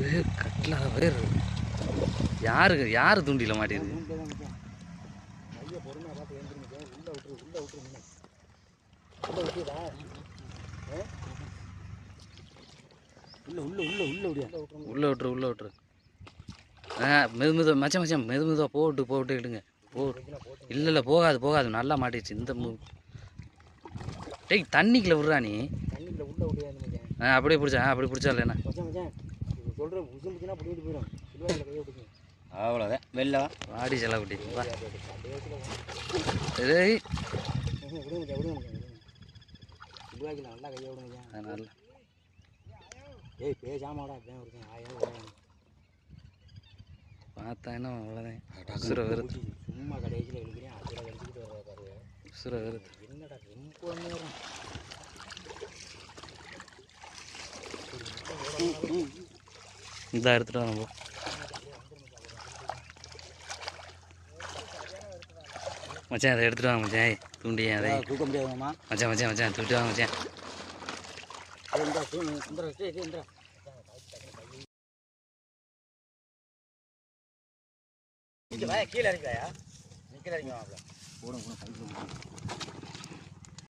வேர் கட்லா வேர் யாருக்கு யார் தூண்டில மாட்டிருக்கு? உள்ளே விட்டுரு உள்ளே விட்டுரு. ஆ மெது மெதுவா மச்சான் மச்சான் மெது மெதுவாக போட்டு போட்டு எடுங்க போ. இல்லை இல்லை போகாது போகாது நல்லா மாட்டிடுச்சு இந்த மு டேய் தண்ணிக்குள்ள விட்றா நீ. ஆ அப்படியே பிடிச்சா அப்படி பிடிச்சா இல்லைண்ணா மச்சான் மச்சான் இது சொல்கிற உசும்புச்சுன்னா பிடிக்கிட்டு போயிடும் கையை விட்டுங்க அவ்வளோதான் வெளில வாடி வச்சுல டேய் விடுங்க மச்சான் விடுங்க மச்சான் சில்வாய்க்கு நல்லா கையை விடுங்க மச்சான் நல்லா ஏய் பேசாமடா அப்படியே இருக்கேன் ஆயிரம் விடாது பார்த்தாங்கன்னா அவ்வளோதான் உசுரை வெறுத்து சும்மா கடைசியில் இழுக்கிறேன் அதில் கடிச்சிக்கிட்டு வர்ற பாரு உசுரை வெறுத்து என்னடா ரொம்ப நேரம் இந்த எடுத்துகிட்டு வாங்க போ. மச்சான் அதை எடுத்துகிட்டு வாங்க மச்சான். தூண்டியன் அதை. தூக்க முடியாதுமா மச்சான் மச்சான் மச்சான் தூக்கிட்டு வாங்க மச்சான். கீழே போடும் போடும்